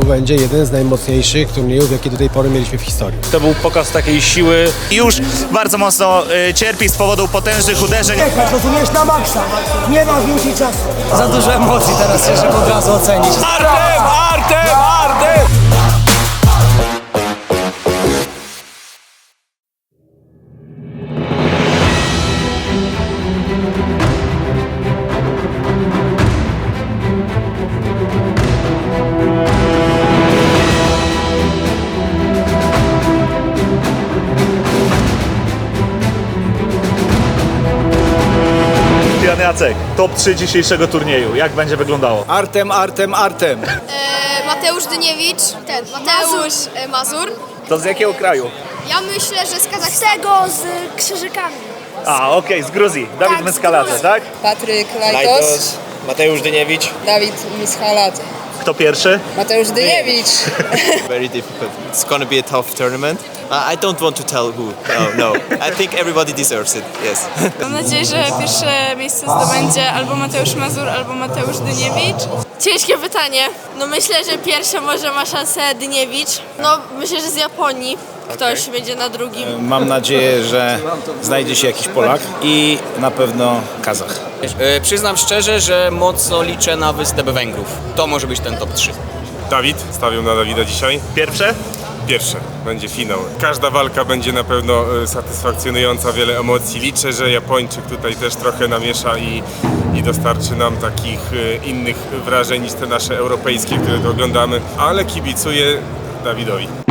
to będzie jeden z najmocniejszych turniejów, jakie do tej pory mieliśmy w historii. To był pokaz takiej siły. Już bardzo mocno y, cierpi z powodu potężnych uderzeń. Jechać, rozumiesz, na maksa. Nie ma więcej czasu. Za dużo emocji teraz, żeby od razu ocenić. Artem! Artem! Artem! Jacek, top 3 dzisiejszego turnieju. Jak będzie wyglądało? Artem, Artem, Artem. E, Mateusz Dyniewicz, ten, Mateusz e, Mazur. To z jakiego kraju? Ja myślę, że z Kazachstanu. tego z krzyżykami. A, okej, z Gruzji. Dawid Tak, z Meskaladze, Gruzji. tak? Patryk Lajtos, Mateusz Dyniewicz. Dawid Mischaladze. Kto pierwszy? Mateusz Dyniewicz. Very difficult. It's gonna be a tough tournament. I don't want to tell who. No, no. I think everybody deserves it. Yes. Mam nadzieję, że pierwsze miejsce zdobędzie albo Mateusz Mazur, albo Mateusz Dyniewicz. Ciężkie pytanie. No myślę, że pierwsze może ma szansę Dyniewicz. No myślę, że z Japonii ktoś będzie na drugim. Mam nadzieję, że znajdzie się jakiś Polak i na pewno Kazach. E, Przyznam szczerze, że mocno liczę na występ Węgrów. To może być ten top 3. Dawid, stawiam na Dawida dzisiaj. Pierwsze? Pierwsze, będzie finał. Każda walka będzie na pewno e, satysfakcjonująca, wiele emocji. Liczę, że Japończyk tutaj też trochę namiesza i, i dostarczy nam takich e, innych wrażeń niż te nasze europejskie, które oglądamy, ale kibicuję Dawidowi.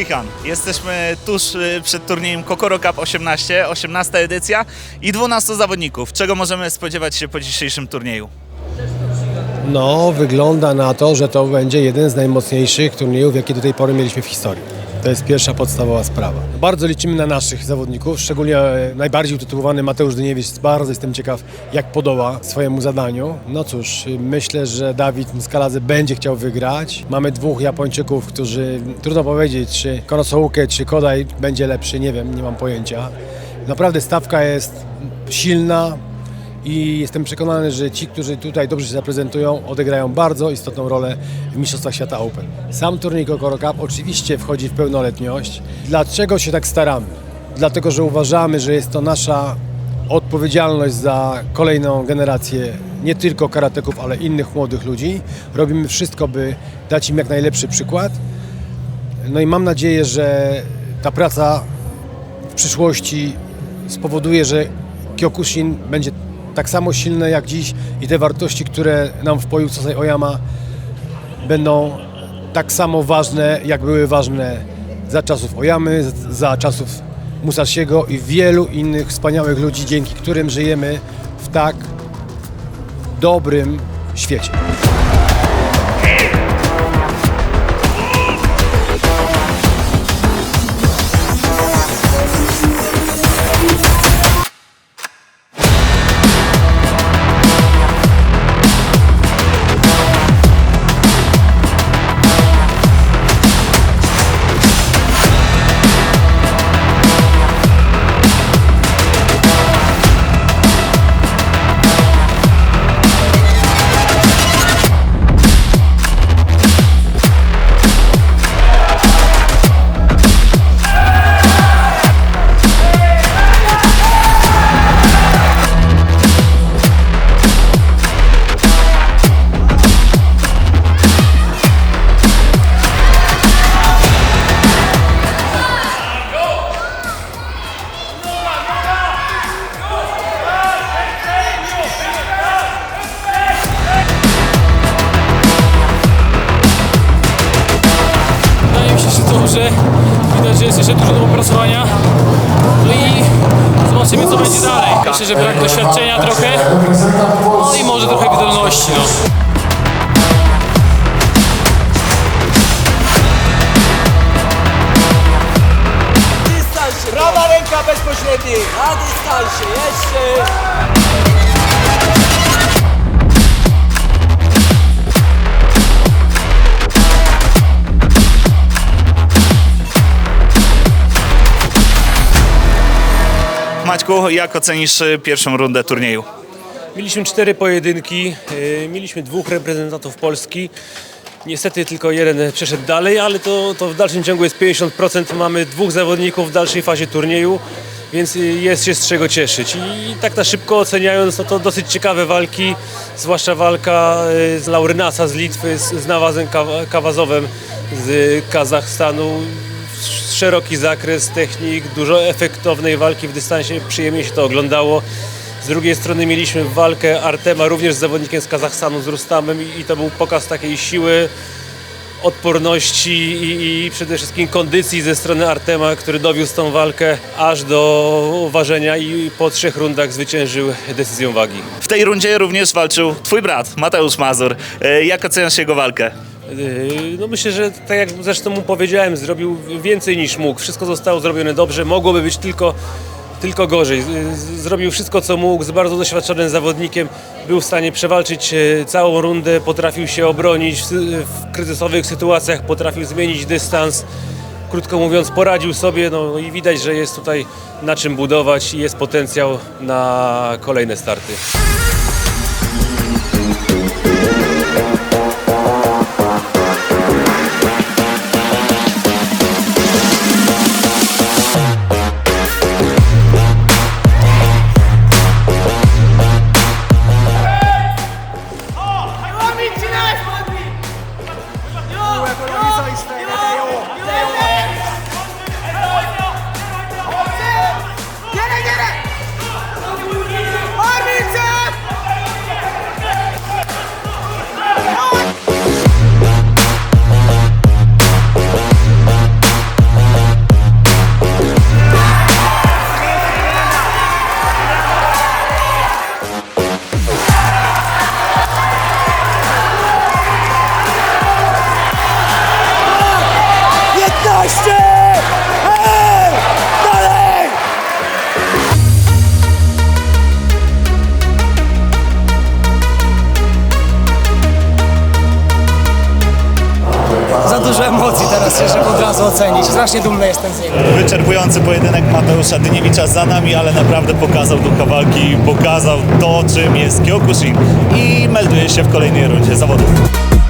US, Shihan. Jesteśmy tuż y, przed turniejem Kokoro Cup 18, 18 edycja i 12 zawodników. Czego możemy spodziewać się po dzisiejszym turnieju? No, wygląda na to, że to będzie jeden z najmocniejszych turniejów, jakie do tej pory mieliśmy w historii. To jest pierwsza podstawowa sprawa. Bardzo liczymy na naszych zawodników, szczególnie e, najbardziej utytułowany Mateusz Dyniewicz. Bardzo jestem ciekaw, jak podoła swojemu zadaniu. No cóż, y, myślę, że Dawid Mskaladze będzie chciał wygrać. Mamy dwóch Japończyków, którzy, trudno powiedzieć, czy Konosouke, czy Kodai będzie lepszy, nie wiem, nie mam pojęcia. Naprawdę stawka jest silna, i jestem przekonany, że ci, którzy tutaj dobrze się zaprezentują, odegrają bardzo istotną rolę w Mistrzostwach Świata Open. Sam turniej Kokoro Cup oczywiście wchodzi w pełnoletność. Dlaczego się tak staramy? Dlatego, że uważamy, że jest to nasza odpowiedzialność za kolejną generację nie tylko karateków, ale innych młodych ludzi. Robimy wszystko, by dać im jak najlepszy przykład. No i mam nadzieję, że ta praca w przyszłości spowoduje, że Kyokushin będzie tak samo silne jak dziś i te wartości, które nam wpoił Sosai Oyama będą tak samo ważne, jak były ważne za czasów Oyamy, za czasów Musashiego i wielu innych wspaniałych ludzi, dzięki którym żyjemy w tak dobrym świecie. Bezpośredni. Na dystansie, jeszcze. Maćku, jak ocenisz y, pierwszą rundę turnieju? Mieliśmy cztery pojedynki, yy, mieliśmy dwóch reprezentantów Polski. Niestety tylko jeden przeszedł dalej, ale to, to w dalszym ciągu jest 50%. Mamy dwóch zawodników w dalszej fazie turnieju, więc jest się z czego cieszyć. I tak na szybko oceniając, no to dosyć ciekawe walki, zwłaszcza walka yy, z Laurynasa z Litwy, z, z Nawazem Kawa- Kawazowem z Kazachstanu. Szeroki zakres technik, dużo efektownej walki w dystansie, przyjemnie się to oglądało. Z drugiej strony mieliśmy walkę Artema również z zawodnikiem z Kazachstanu, z Rustamem i to był pokaz takiej siły, odporności i, i przede wszystkim kondycji ze strony Artema, który dowiózł tą walkę aż do ważenia i po trzech rundach zwyciężył decyzją wagi. W tej rundzie również walczył twój brat, Mateusz Mazur. Y, Jak oceniasz jego walkę? Yy, No myślę, że tak jak zresztą mu powiedziałem, zrobił więcej niż mógł. Wszystko zostało zrobione dobrze, mogłoby być tylko, tylko gorzej. Zrobił wszystko co mógł, z bardzo doświadczonym zawodnikiem. Był w stanie przewalczyć e, całą rundę, potrafił się obronić w kryzysowych sytuacjach, potrafił zmienić dystans. Krótko mówiąc, poradził sobie no i widać, że jest tutaj na czym budować i jest potencjał na kolejne starty. Mateusza Dyniewicza za nami, ale naprawdę pokazał ducha walki, pokazał to, czym jest Kyokushin i melduje się w kolejnej rundzie zawodów.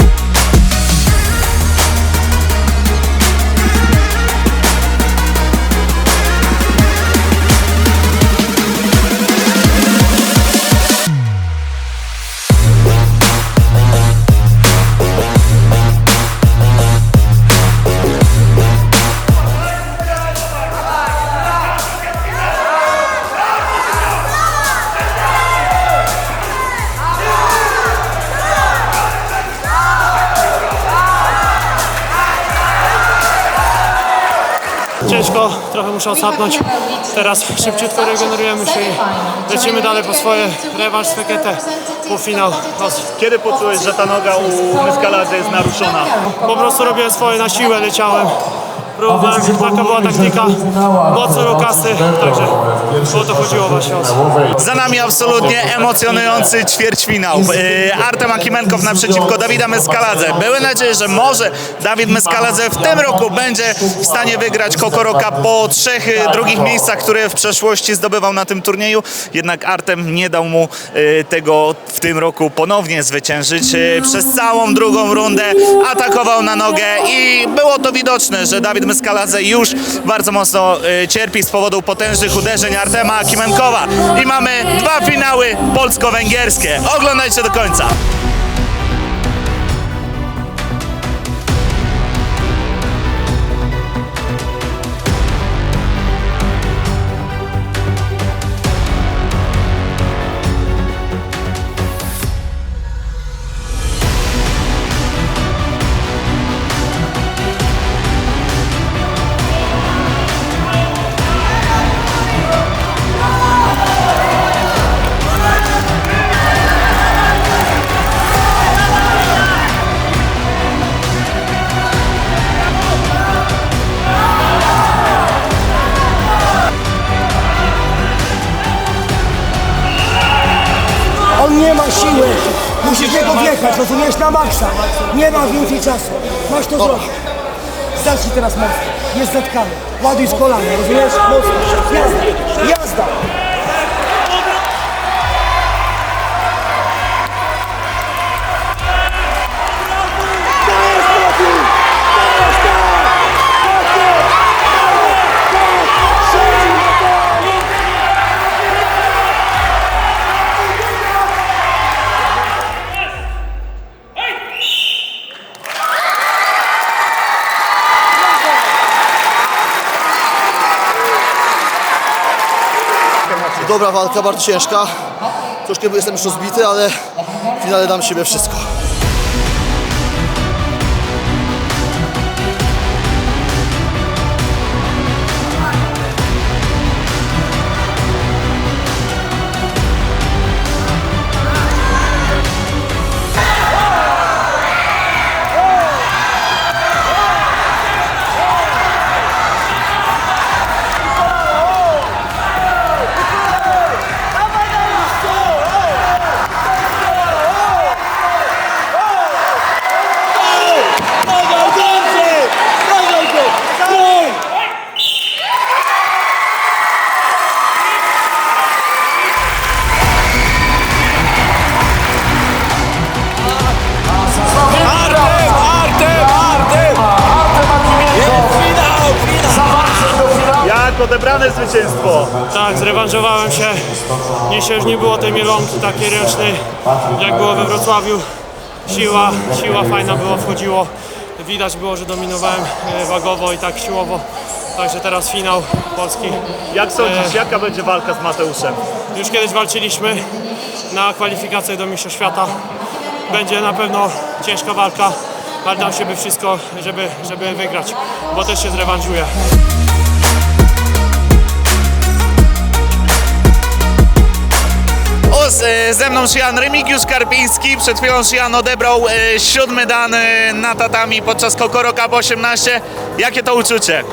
Ciężko, trochę muszę odsapnąć. Teraz szybciutko regenerujemy się i lecimy dalej po swoje. Rewanż z Fekete, półfinał. Kiedy poczułeś, że ta noga u Myskaladze jest naruszona? Po prostu robiłem swoje na siłę, leciałem. Próbowałem, taka była taktyka, mocno rukasy, także o to chodziło właśnie. Za nami absolutnie emocjonujący ćwierćfinał. Yy, Artem Akimenkow naprzeciwko Dawida Meskaladze. Były nadzieję, że może Dawid Meskaladze w tym roku będzie w stanie wygrać Kokoroka po trzech y, drugich miejscach, które w przeszłości zdobywał na tym turnieju. Jednak Artem nie dał mu y, tego w tym roku ponownie zwyciężyć. Przez całą drugą rundę atakował na nogę i było to widoczne, że Dawid Meskaladze już bardzo mocno y, cierpi z powodu potężnych uderzeń Artema Akimenkowa. I mamy dwa finały polsko-węgierskie. Oglądajcie do końca. Nie ma więcej czasu. Masz to zrobić. Zacznij teraz mocno. Jest zatkany. Ładuj z kolana, rozumiesz? Mocno. Jazda. Jazda. Dobra walka, bardzo ciężka. Troszkę jestem już rozbity, ale w finale dam siebie wszystko. Zwycięstwo? Tak, zrewanżowałem się. Dzisiaj już nie było tej mielonki takiej ręcznej, jak było we Wrocławiu. Siła, siła fajna była, wchodziło. Widać było, że dominowałem e, wagowo i tak siłowo. Także teraz finał Polski. Jak sądzisz, E, jaka będzie walka z Mateuszem? Już kiedyś walczyliśmy na kwalifikacjach do Mistrza Świata. Będzie na pewno ciężka walka, ale dam siebie wszystko, żeby, żeby wygrać, bo też się zrewanżuję. Ze mną Szyjan Remigiusz Karpiński. Przed chwilą Szyjan odebrał e, siódmy dan e, na tatami podczas Kokoro Cup 18. Jakie to uczucie?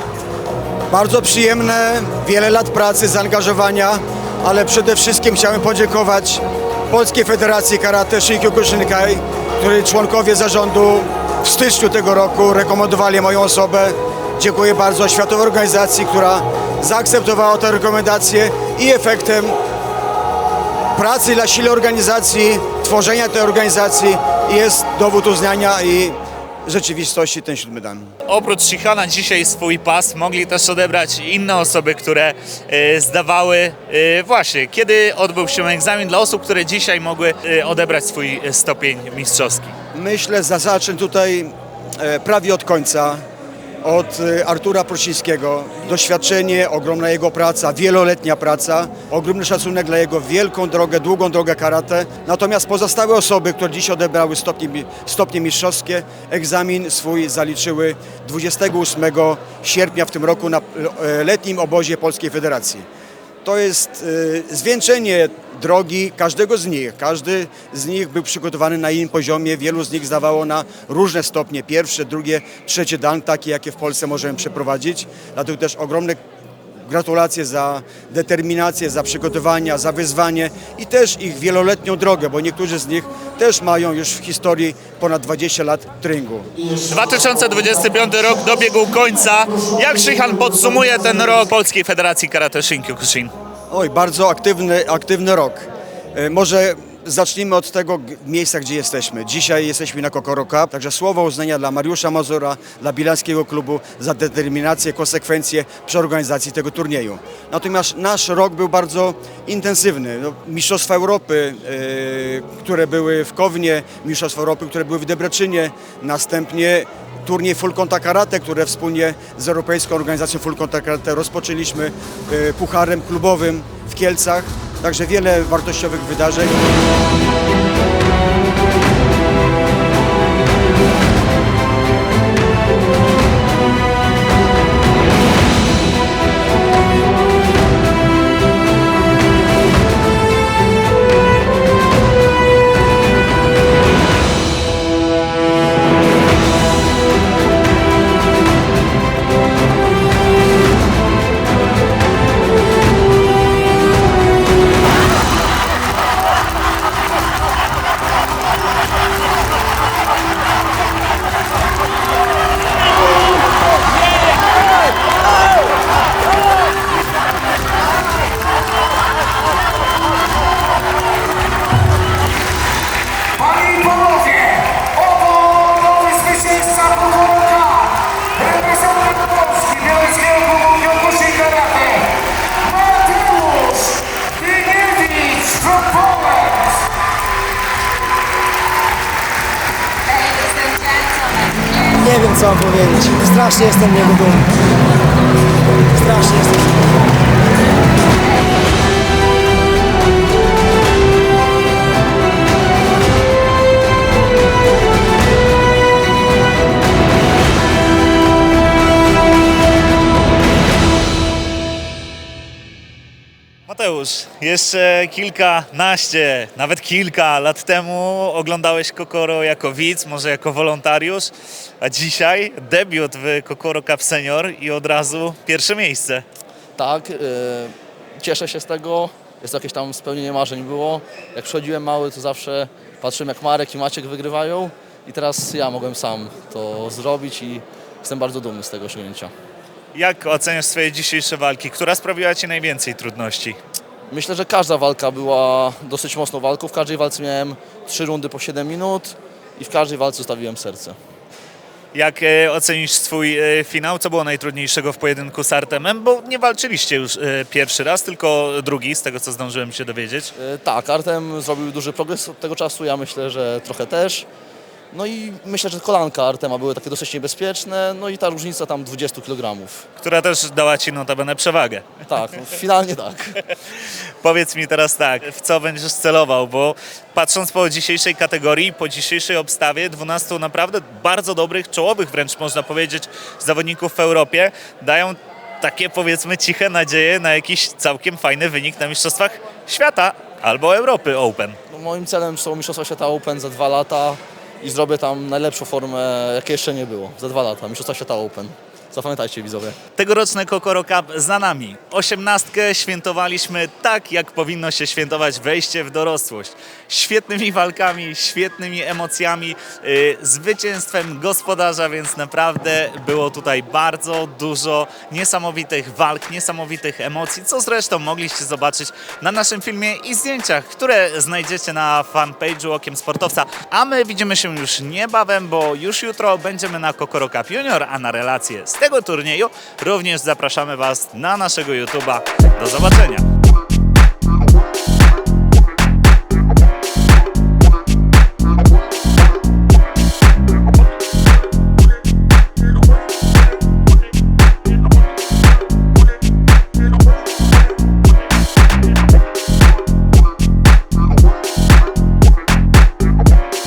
Bardzo przyjemne, wiele lat pracy, zaangażowania, ale przede wszystkim chciałem podziękować Polskiej Federacji Karate Shinkyokushinkai, której członkowie zarządu w styczniu tego roku rekomendowali moją osobę. Dziękuję bardzo Światowej Organizacji, która zaakceptowała te rekomendacje i efektem pracy dla sile organizacji, tworzenia tej organizacji jest dowód uznania i rzeczywistości ten siódmy dan. Oprócz Shihana dzisiaj swój pas mogli też odebrać inne osoby, które e, zdawały e, właśnie, kiedy odbył się egzamin dla osób, które dzisiaj mogły e, odebrać swój stopień mistrzowski. Myślę, że zacznę tutaj e, prawie od końca, od e, Artura Prosińskiego. Doświadczenie, ogromna jego praca, wieloletnia praca, ogromny szacunek dla jego wielką drogę, długą drogę karate. Natomiast pozostałe osoby, które dziś odebrały stopnie, stopnie mistrzowskie, egzamin swój zaliczyły 28 sierpnia w tym roku na e, letnim obozie Polskiej Federacji. To jest y, zwieńczenie drogi każdego z nich. Każdy z nich był przygotowany na innym poziomie. Wielu z nich zdawało na różne stopnie. Pierwsze, drugie, trzecie dan, takie jakie w Polsce możemy przeprowadzić. Dlatego też ogromne gratulacje za determinację, za przygotowania, za wyzwanie i też ich wieloletnią drogę, bo niektórzy z nich też mają już w historii ponad 20 lat treningu. 2025 rok dobiegł końca. Jak Shihan podsumuje ten rok Polskiej Federacji Karate Shinkyokushin? Oj, bardzo aktywny, aktywny rok. E, Może zacznijmy od tego miejsca, gdzie jesteśmy. Dzisiaj jesteśmy na Kokoro Cup, także słowo uznania dla Mariusza Mazura, dla Bilanskiego Klubu za determinację, konsekwencje przy organizacji tego turnieju. Natomiast nasz rok był bardzo intensywny. No, Mistrzostwa Europy, e, które były w Kownie, Mistrzostwa Europy, które były w Debreczynie, następnie turniej Full Contact Karate, które wspólnie z Europejską Organizacją Full Contact Karate rozpoczęliśmy e, pucharem klubowym w Kielcach. Także wiele wartościowych wydarzeń. Powiedzieć. Strasznie jestem niego dumny. Strasznie jestem Mateusz, jeszcze kilkanaście, nawet kilka lat temu oglądałeś Kokoro jako widz, może jako wolontariusz, a dzisiaj debiut w Kokoro Cup Senior i od razu pierwsze miejsce. Tak, y, cieszę się z tego. Jest jakieś tam spełnienie marzeń było. Jak przychodziłem mały, to zawsze patrzyłem jak Marek i Maciek wygrywają i teraz ja mogłem sam to zrobić i jestem bardzo dumny z tego osiągnięcia. Jak oceniasz swoje dzisiejsze walki? Która sprawiła Ci najwięcej trudności? Myślę, że każda walka była dosyć mocną walką. W każdej walce miałem trzy rundy po 7 minut i w każdej walce zostawiłem serce. Jak e, ocenisz swój e, finał? Co było najtrudniejszego w pojedynku z Artemem? Bo nie walczyliście już e, pierwszy raz, tylko drugi, z tego co zdążyłem się dowiedzieć. E, Tak, Artem zrobił duży progres od tego czasu, ja myślę, że trochę też. No i myślę, że kolanka Artema były takie dosyć niebezpieczne, no i ta różnica tam 20 kg. Która też dała Ci notabene przewagę. Tak, no, finalnie tak. Powiedz mi teraz tak, w co będziesz celował, bo patrząc po dzisiejszej kategorii, po dzisiejszej obstawie, 12 naprawdę bardzo dobrych, czołowych wręcz można powiedzieć, zawodników w Europie dają takie powiedzmy ciche nadzieje na jakiś całkiem fajny wynik na Mistrzostwach Świata albo Europy Open. No, moim celem są Mistrzostwa Świata Open za dwa lata i zrobię tam najlepszą formę, jakiej jeszcze nie było. Za dwa lata, Mistrzostwa Świata Open. Zapamiętajcie widzowie. Tegoroczny Kokoro Cup za nami. Osiemnastkę świętowaliśmy tak, jak powinno się świętować wejście w dorosłość. Świetnymi walkami, świetnymi emocjami, yy, zwycięstwem gospodarza, więc naprawdę było tutaj bardzo dużo niesamowitych walk, niesamowitych emocji, co zresztą mogliście zobaczyć na naszym filmie i zdjęciach, które znajdziecie na fanpage'u Okiem Sportowca. A my widzimy się już niebawem, bo już jutro będziemy na Kokoro Cup Junior, a na relacje z tego turnieju również zapraszamy Was na naszego YouTube'a. Do zobaczenia!